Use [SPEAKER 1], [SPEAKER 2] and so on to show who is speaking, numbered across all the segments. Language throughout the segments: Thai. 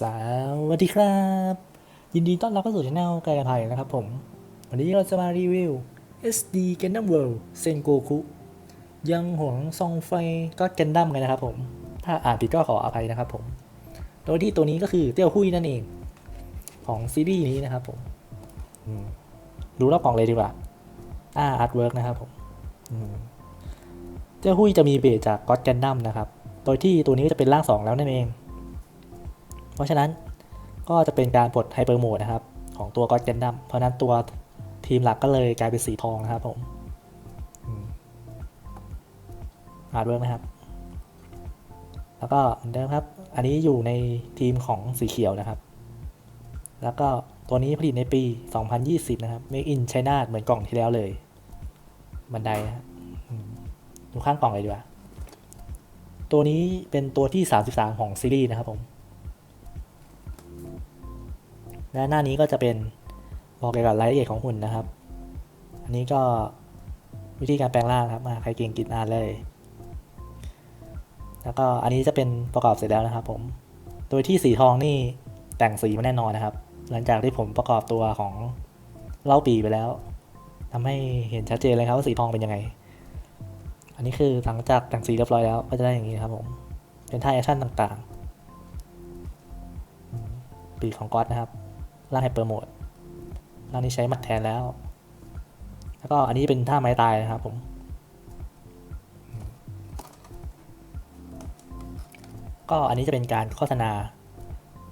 [SPEAKER 1] สวัสดีครับ ยินดีต้อนรับเข้าสู่ช anel ไกลกันไทยนะครับผม วันนี้เราจะมารีวิว SD Gundam World Sengoku ยังหวงซองไฟก็เกนดัมกันนะครับผม ถ้าอ่านผิดก็ขออภัยนะครับผม โดยที่ตัวนี้ก็คือเตี้ยวหุยนั่นเอง ของซีรีส์นี้นะครับผมอืมดูรอบกล่องเลยดีกว่าอ่าอาร์ตเวิร์กนะครับผมเตี้ยวหุยจะมีเบสจากก็ d แกนดัมนะครับ โดยที่ตัวนี้ก็จะเป็นร่างสองแล้วนั่นเอง เพราะฉะนั้นก็จะเป็นการปลดไฮเปอร์โหมดนะครับ ของตัวก็ d แกนดัมเพราะนั้นตัวทีมหลักก็เลยกลายเป็นสีทองนะครับผมอาร์ตเวิร์กนะครับ แล้วก็เหมือนเดิมครับ อันนี้อยู่ในทีมของสีเขียวนะครับ แล้วก็ตัวนี้ผลิตในปี 2020 นะครับ Make in China เหมือนกล่องที่แล้วเลย บันไดนะครับดูข้างกล่องเลยดีกว่า ตัวนี้เป็นตัวที่ 33 ของซีรีส์นะครับผม และหน้านี้ก็จะเป็นบอกเกี่ยวกับรายละเอียดของหุ่นนะครับ อันนี้ก็วิธีการแปลงร่างครับมาใครเก่งกินอ่านเลย แล้วก็อันนี้จะเป็นประกอบเสร็จแล้วนะครับผม โดยที่สีทองนี่แต่งสีมาแน่นอนนะครับ หลังจากที่ผมประกอบตัวของเล่าปีไปแล้วทำให้เห็นชัดเจนเลยครับว่าสีทองเป็นยังไง อันนี้คือหลังจากแต่งสีเรียบร้อยแล้วก็จะได้อย่างนี้ครับผม เป็นท่าแอคชั่นต่างๆ ปีของก๊อตนะครับ ร่างไฮเปอร์โหมดร่างนี้ใช้หมัดแทนแล้ว แล้วก็อันนี้เป็นท่าไม้ตายนะครับผมก็อันนี้จะเป็นการโฆษณา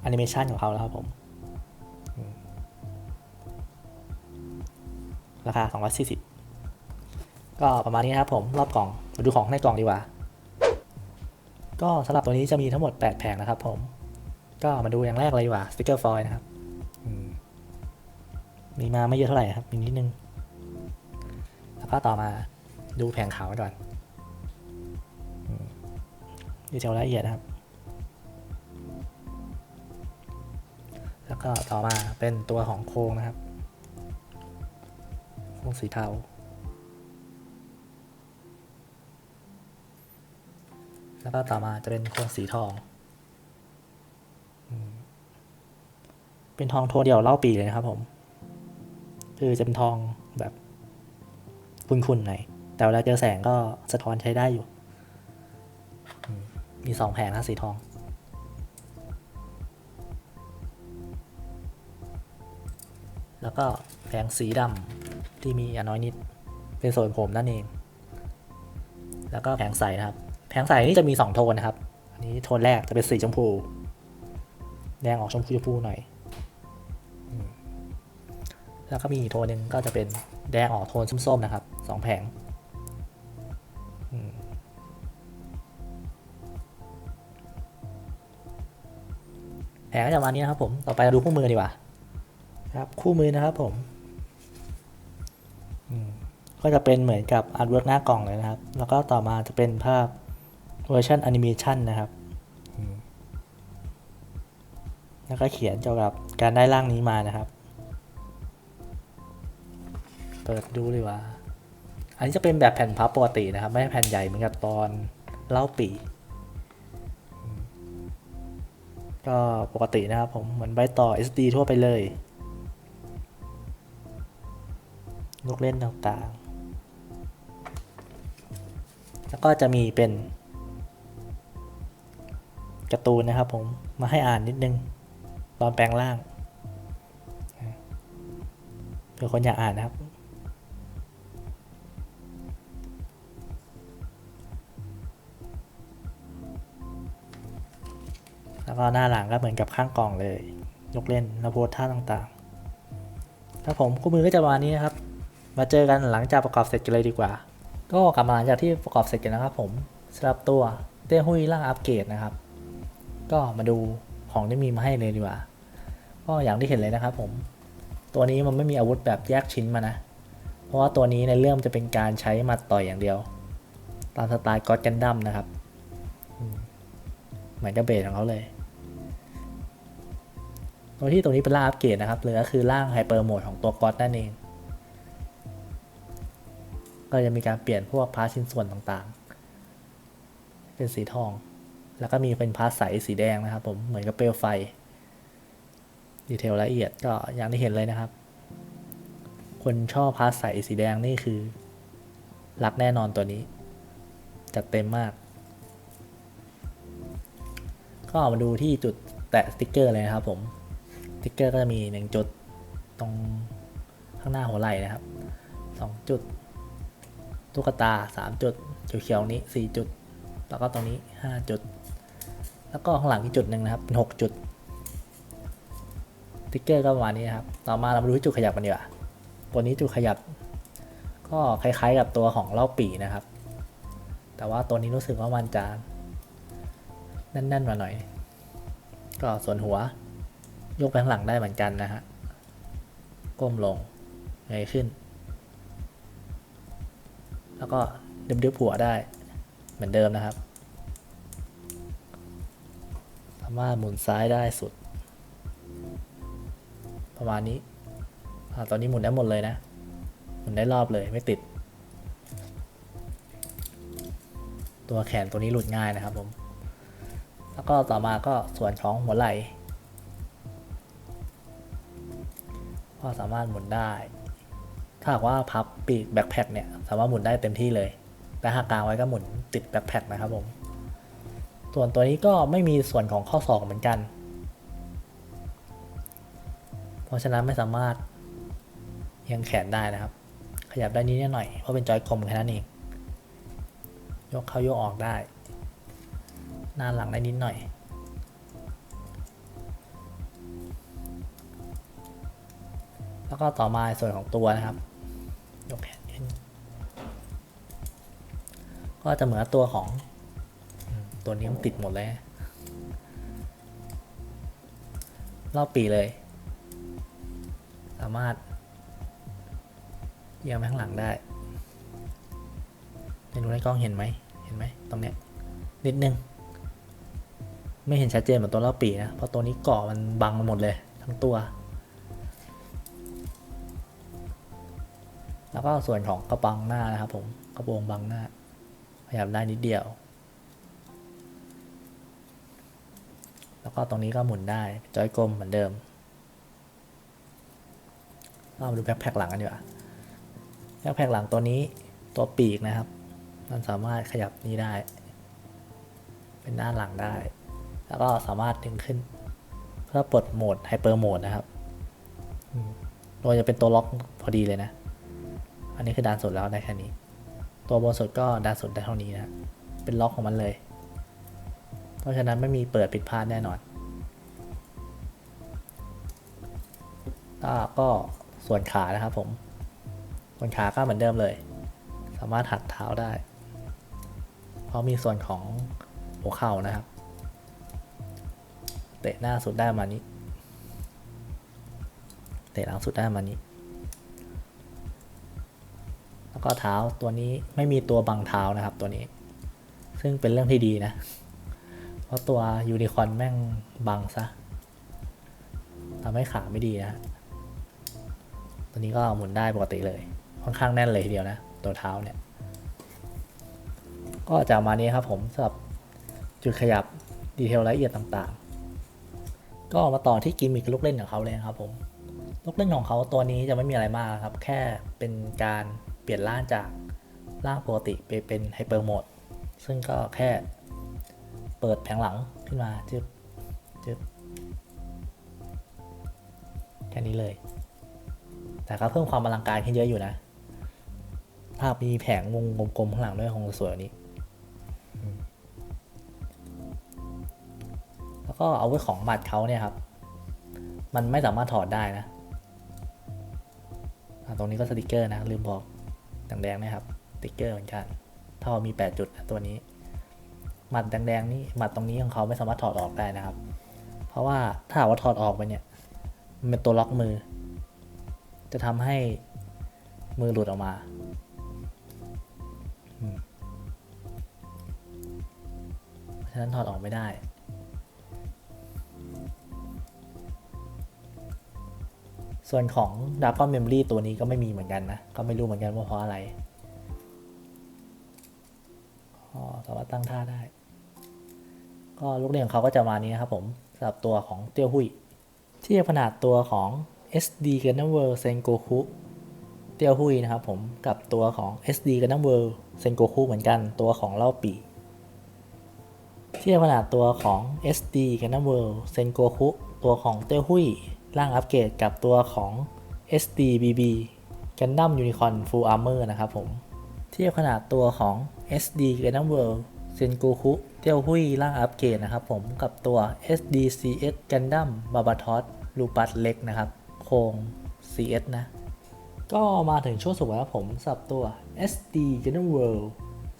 [SPEAKER 1] แอนิเมชันของเขาแล้วครับผมอืมราคา 240 ก็ประมาณนี้นะครับผม รอบกล่องมาดูของในกล่องดีกว่า ก็สำหรับตัวนี้จะมีทั้งหมด 8 แผงนะครับผม ก็มาดูอย่างแรกเลยดีกว่าสติกเกอร์ฟอยล์นะครับ มีมาไม่เยอะเท่าไหร่ครับมีนิดนึง แล้วก็ต่อมาดูแผงขาวก่อนดีเทลละเอียดนะครับ แล้วก็ต่อมาเป็นตัวของโครงนะครับ โครงสีเทา แล้วก็ต่อมาจะเป็นโครงสีทอง เป็นทองโทนเดียวเล่าปีเลยนะครับผม คือจะเป็นทองแบบคุณๆหน่อยแต่เวลาเจอแสงก็สะท้อนใช้ได้อยู่ มีสองแผงนะสีทอง แล้วก็แผงสีดำที่มีอน้อยนิด เป็นส่วนผมนั่นเอง แล้วก็แผงใสนะครับ แผงใสนี่จะมี2โทนนะครับ อันนี้โทนแรกจะเป็นสีชมพู แดงออกชมพูชมพูหน่อย แล้วก็มีอีกโทนหนึ่งก็จะเป็นแดงออกโทนส้มๆนะครับสองแผงแผงก็จะประมาณนี้นะครับผม ต่อไปเราดูคู่มือดีกว่า ครับคู่มือนะครับผมก็จะเป็นเหมือนกับอาร์ตเวิร์กหน้ากล่องเลยนะครับ แล้วก็ต่อมาจะเป็นภาพเวอร์ชันแอนิเมชันนะครับ แล้วก็เขียนเกี่ยวกับการได้ร่างนี้มานะครับ เปิดดูเลยว่า อันนี้จะเป็นแบบแผ่นพับปกตินะครับ ไม่ใช่แผ่นใหญ่เหมือนกับตอนเล่าปีก็ปกตินะครับผมเหมือนใบต่อ SD ทั่วไปเลยลูกเล่นต่างๆ แล้วก็จะมีเป็นการ์ตูนนะครับผมมาให้อ่านนิดนึง ตอนแปลงร่างเผื่อคนอยากอ่านนะครับ แล้วก็หน้าหลังก็เหมือนกับข้างกล่องเลย ยกเล่นแล้วโพสท่าต่างๆครับผมคู่มือก็จะประมาณนี้นะครับ มาเจอกันหลังจากประกอบเสร็จกันเลยดีกว่า ก็กลับมาหลังจากที่ประกอบเสร็จกันนะครับผมสำหรับตัวเต้หุยร่างอัปเกรดนะครับ ก็มาดูของที่มีมาให้เลยดีกว่า ก็อย่างที่เห็นเลยนะครับผม ตัวนี้มันไม่มีอาวุธแบบแยกชิ้นมานะ เพราะว่าตัวนี้ในเรื่องจะเป็นการใช้มัดต่อยอย่างเดียว ตามสไตล์ก็อดกันดั้มนะครับ เหมือนกับเบสของเขาเลย ตัวที่ตัวนี้เป็นร่างอัปเกรดนะครับเหรือก็คือร่างไฮเปอร์โหมดของตัวก็อดนั่นเอง ก็จะมีการเปลี่ยนพวกพาร์ทชิ้นส่วนต่างๆ เป็นสีทอง แล้วก็มีเป็นพาร์ทใสสีแดงนะครับ ผมเหมือนกับเปลวไฟ ดีเทลละเอียดก็อย่างที่เห็นเลยนะครับ คนชอบพาสใสสีแดงนี่คือรักแน่นอนตัวนี้ จัดเต็มมาก ก็มาดูที่จุดแตะสติกเกอร์เลยนะครับผม ติ๊กเกอร์ก็จะมีหนึ่งจุดตรงข้างหน้าหัวไหล่นะครับสองจุด ตุ๊กตาสามจุดเขียวๆนี้สี่จุด แล้วก็ตรงนี้ห้าจุด แล้วก็ข้างหลังอีกจุดหนึ่งนะครับเป็นหกจุดติ๊กเกอร์ก็ประมาณนี้นะครับ ต่อมาเรามาดูที่จุดขยับกันดีกว่าตัวนี้จุดขยับ ก็คล้ายๆกับตัวของเล่าปีนะครับ แต่ว่าตัวนี้รู้สึกว่ามันจะแน่นๆมาหน่อย ก็ส่วนหัว ยกไปข้างหลังได้เหมือนกันนะฮะ ก้มลงเงยขึ้น แล้วก็ดึบดึบหัวได้ เหมือนเดิมนะครับ สามารถหมุนซ้ายได้สุด ประมาณนี้อตอนนี้หมุนได้หมดเลยนะ หมุนได้รอบเลยไม่ติด ตัวแขนตัวนี้หลุดง่ายนะครับผม แล้วก็ต่อมาก็ส่วนของหัวไหล่ ก็สามารถหมุนได้ ถ้าหากว่าพับปีกแบ็คแพคเนี่ยสามารถหมุนได้เต็มที่เลย แต่หากกางไว้ก็หมุนติดแบ็คแพคนะครับผม ส่วนตัวนี้ก็ไม่มีส่วนของข้อศอกเหมือนกัน เพราะฉะนั้นไม่สามารถยังแขนได้นะครับ ขยับได้นิดหน่อยเพราะเป็นจอยกลมแค่นั้นเอง ยกเข้ายกออกได้ หน้าหลังได้นิดหน่อย แล้วก็ต่อมาส่วนของตัวนะครับยกแขนขึ้นก็จะเหมือนตัวของตัวนี้มันติดหมดเลยรอบปีเลย สามารถเอียงไปข้างหลังได้ไม่รู้ในกล้องเห็นไหมเห็นไหมตรงเนี้ยนิดนึง ไม่เห็นชัดเจนเหมือนตัวรอบปีนะเพราะตัวนี้เกาะมันบังมาหมดเลย ทั้งตัว แล้วก็ส่วนของกระปังหน้านะครับผมกระโปรงบังหน้าขยับได้นิดเดียว แล้วก็ตรงนี้ก็หมุนได้จอยกลมเหมือนเดิมเรามาดูแบ็คแพ็คหลังกันดีกว่าแบ็คแพ็คหลังตัวนี้ตัวปีกนะครับ มันสามารถขยับนี้ได้ เป็นหน้าหลังได้ แล้วก็สามารถดึงขึ้น เพื่อปลดโหมดไฮเปอร์โหมดนะครับอืมตัวจะเป็นตัวล็อกพอดีเลยนะ อันนี้คือด้านสุดแล้วได้แค่นี้ ตัวบนสุดก็ด้านสุดได้เท่านี้นะ เป็นล็อกของมันเลย เพราะฉะนั้นไม่มีเปิดปิดพลาดแน่นอนแล้วก็ส่วนขานะครับผม ส่วนขาก็เหมือนเดิมเลย สามารถหัดเท้าได้ เพราะมีส่วนของหัวเข่านะครับ เตะหน้าสุดได้มานี้ เตะหลังสุดได้มานี้ แล้วก็เท้าตัวนี้ไม่มีตัวบังเท้านะครับตัวนี้ ซึ่งเป็นเรื่องที่ดีนะ เพราะตัวยูนิคอร์นแม่งบังซะทำให้ขาไม่ดีนะตัวนี้ก็หมุนได้ปกติเลย ค่อนข้างแน่นเลยทีเดียวนะ ตัวเท้าเนี่ย ก็จะมานี้ครับผมสำหรับจุดขยับดีเทลรายละเอียดต่างๆ ก็มาต่อที่กิมมิคลูกเล่นของเขาเลยครับผมลูกเล่นของเขาตัวนี้จะไม่มีอะไรมากครับ แค่เป็นการ เปลี่ยนร่างจากร่างปกติไปเป็นไฮเปอร์โหมด ซึ่งก็แค่เปิดแผงหลังขึ้นมาจึ๊บจึ๊บแค่นี้เลย แต่ก็เพิ่มความอลังการขึ้นเยอะอยู่นะถ้ามีแผงวงกลมๆข้างหลังด้วยคงสวยนี้ แล้วก็เอาไว้ของหมัดเขาเนี่ยครับ มันไม่สามารถถอดได้นะ ตรงนี้ก็สติกเกอร์นะ ลืมบอก แดงๆนะครับติ๊กเกอร์เหมือนกันท่อมี 8 จุดตัวนี้หมัดแดงๆนี่หมัดตรงนี้ของเขาไม่สามารถถอดออกได้นะครับ เพราะว่าถ้าว่าถอดออกไปเนี่ยมันเป็นตัวล็อกมือ จะทำให้มือหลุดออกมา เพราะฉะนั้นถอดออกไม่ได้ ส่วนของ d r a g o n Memory ตัวนี้ก็ไม่มีเหมือนกันนะ ก็ไม่รู้เหมือนกันว่าเพราะอะไรก็สามารถตั้งท่าได้ ก็ลูกเล่นของเขาก็จะมานี้นะครับผมสำหรับตัวของเตี้ยวหุยทียบขนาดตัวของ SD g u n n e r World Sengoku เตียวหุยนะครับผมกับตัวของ SD g u n n e r World Sengoku เหมือนกันตัวของเล่าปีทียบขนาดตัวของ SD g u n n e r World Sengoku ตัวของเตียวหุย ร่างอัปเกรดกับตัวของ SD BB Gundam Unicorn Full Armor นะครับผม เทียบขนาดตัวของ SD Gundam World Sengoku เตียวหุยร่างอัปเกรดนะครับผมกับตัว SD CS Gundam Barbatos Lupus เล็กนะครับ โครง CS นะ ก็มาถึงช่วงสุดแล้วผมสับตัว SD Gundam World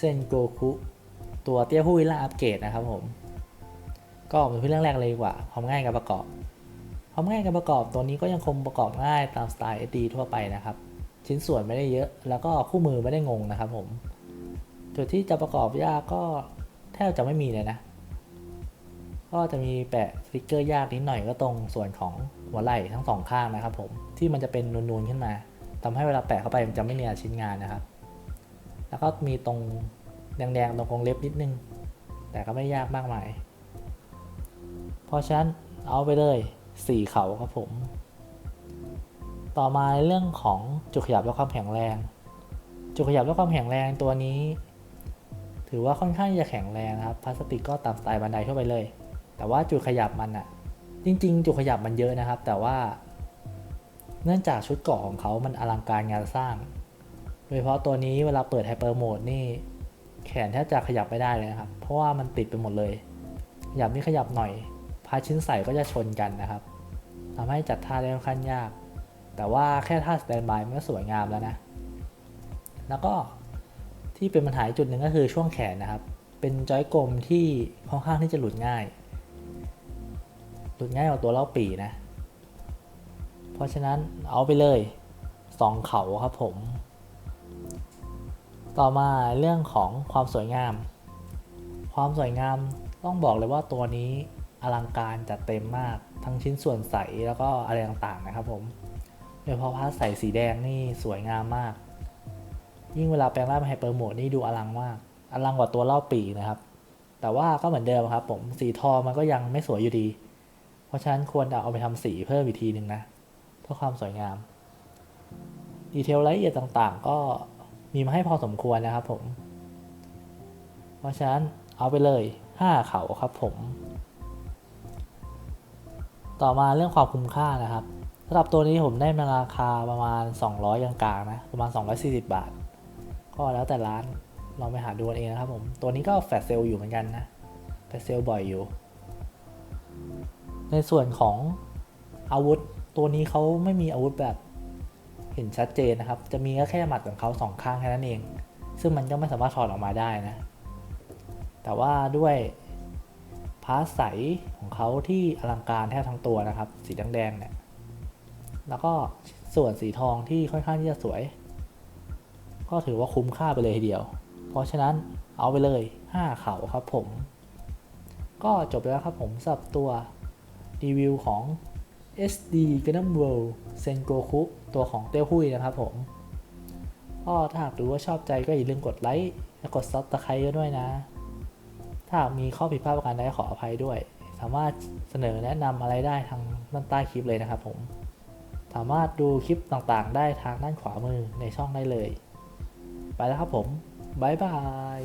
[SPEAKER 1] Sengoku ตัวเตี้ยหุยล่างอัปเกรดนะครับผม ก็เป็นเรื่องแรกเลยดีกว่า ความง่ายการประกอบ ความง่ายการประกอบตัวนี้ก็ยังคงประกอบง่ายตามสไตล์ SD ทั่วไปนะครับ ชิ้นส่วนไม่ได้เยอะ แล้วก็คู่มือไม่ได้งงนะครับผม จุดที่จะประกอบยากก็แทบจะไม่มีเลยนะ ก็จะมีแปะสติกเกอร์ยากนิดหน่อยก็ตรงส่วนของหัวไหล่ทั้งสองข้างนะครับผม ที่มันจะเป็นนูนๆขึ้นมาทำให้เวลาแปะเข้าไปมันจะไม่เนียนชิ้นงานนะครับ แล้วก็มีตรงแดงๆตรงกรงเล็บนิดนึง แต่ก็ไม่ยากมากมาย เพราะฉะนั้นเอาไปเลย สี่เขาครับผม ต่อมาเรื่องของจุดขยับและความแข็งแรง จุดขยับและความแข็งแรงตัวนี้ ถือว่าค่อนข้างจะแข็งแรงนะครับพลาสติกก็ตามสไตล์บันไดทั่วไปเลย แต่ว่าจุดขยับมันอะจริง ๆ จุดขยับมันเยอะนะครับ แต่ว่า เนื่องจากชุดเกาะของเขามันอลังการงานสร้าง โดยเฉพาะตัวนี้เวลาเปิดไฮเปอร์โหมดนี่แขนแทบจะขยับไม่ได้เลยนะครับ เพราะว่ามันติดไปหมดเลย ขยับนี่ขยับหน่อยพาชิ้นใส่ก็จะชนกันนะครับ ทำให้จัดท่าได้ค่อนข้างยาก แต่ว่าแค่ท่าสแตนบายมันก็สวยงามแล้วนะ แล้วก็ที่เป็นปัญหาอีกจุดหนึ่งก็คือช่วงแขนนะครับ เป็นจอยกลมที่ค่อนข้างที่จะหลุดง่าย หลุดง่ายกว่าตัวเล่าปีนะ เพราะฉะนั้นเอาไปเลยสองเขาครับผม ต่อมาเรื่องของความสวยงาม ความสวยงามต้องบอกเลยว่าตัวนี้ อลังการจัดเต็มมากทั้งชิ้นส่วนใสแล้วก็อะไรต่างๆนะครับผมโดยเฉพาะพาร์ทใสสีแดงนี่สวยงามมาก ยิ่งเวลาแปลงร่างเป็นไฮเปอร์โหมดนี่ดูอลังมาก อลังกว่าตัวเล่าปีนะครับ แต่ว่าก็เหมือนเดิมครับผมสีทองมันก็ยังไม่สวยอยู่ดี เพราะฉะนั้นควรเอาไปทำสีเพิ่มอีกทีหนึ่งนะเพื่อความสวยงาม ดีเทลรายละเอียดต่างๆ ก็มีมาให้พอสมควรนะครับผม เพราะฉะนั้นเอาไปเลย 5 เขาครับผม ต่อมาเรื่องความคุ้มค่านะครับสำหรับตัวนี้ผมได้มาราคาประมาณ 200กลางๆนะประมาณ 240 บาท ก็แล้วแต่ร้านลองไปหาดูเองนะครับผม ตัวนี้ก็แฟลชเซลอยู่เหมือนกันนะแฟลชเซลบ่อยอยู่ ในส่วนของอาวุธตัวนี้เขาไม่มีอาวุธแบบเห็นชัดเจนนะครับ จะมีก็แค่หมัดของเขาสองข้างแค่นั้นเอง ซึ่งมันก็ไม่สามารถถอดออกมาได้นะ แต่ว่าด้วย พาร์ทใสของเขาที่อลังการแทบทั้งตัวนะครับ สีแดงๆเนี่ย แล้วก็ส่วนสีทองที่ค่อนข้างที่จะสวย ก็ถือว่าคุ้มค่าไปเลยทีเดียว เพราะฉะนั้นเอาไปเลย 5 เขาครับผม ก็จบแล้วครับผมสำหรับตัวรีวิวของ SD Gundam World Sengoku ตัวของเต้าหุยนะครับผม ก็ถ้าหากดูว่าชอบใจก็อย่าลืมกดไลค์และกดซับสไครต์ด้วยนะ ถ้ามีข้อผิดพลาดประการใดขออภัยด้วย สามารถเสนอแนะนำอะไรได้ทางด้านใต้คลิปเลยนะครับผม สามารถดูคลิปต่างๆ ได้ทางด้านขวามือในช่องได้เลย ไปแล้วครับผม บ๊ายบาย